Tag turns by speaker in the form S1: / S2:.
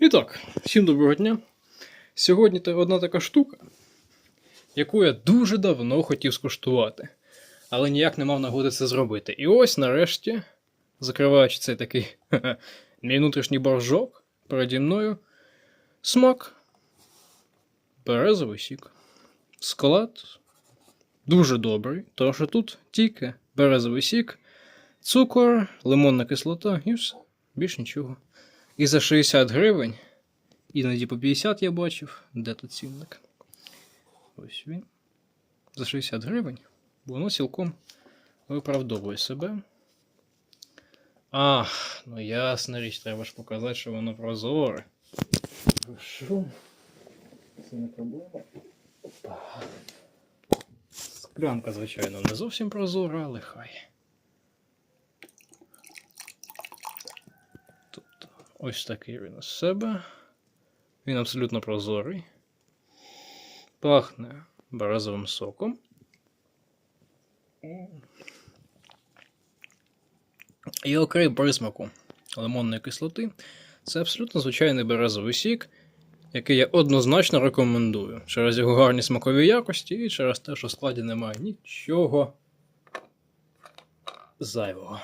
S1: І так, всім доброго дня. Сьогодні одна така штука, яку я дуже давно хотів скуштувати, але ніяк не мав нагоди це зробити. І ось нарешті, закриваючи цей такий мій внутрішній боржок переді мною, смак. Березовий сік. Склад дуже добрий, тому що тут тільки березовий сік, цукор, лимонна кислота і все. Більш нічого. І за 60 гривень, іноді по 50 я бачив, де тут цінник. Ось він. За 60 гривень воно цілком виправдовує себе. Ах, ну ясна річ, треба ж показати, що воно прозоре. Хорошо. Це не проблема. Опа. Склянка, звичайно, не зовсім прозора, але хай. Ось такий він із себе. Він абсолютно прозорий. Пахне березовим соком. І окрім присмаку лимонної кислоти, це абсолютно звичайний березовий сік, який я однозначно рекомендую через його гарні смакові якості і через те, що в складі немає нічого зайвого.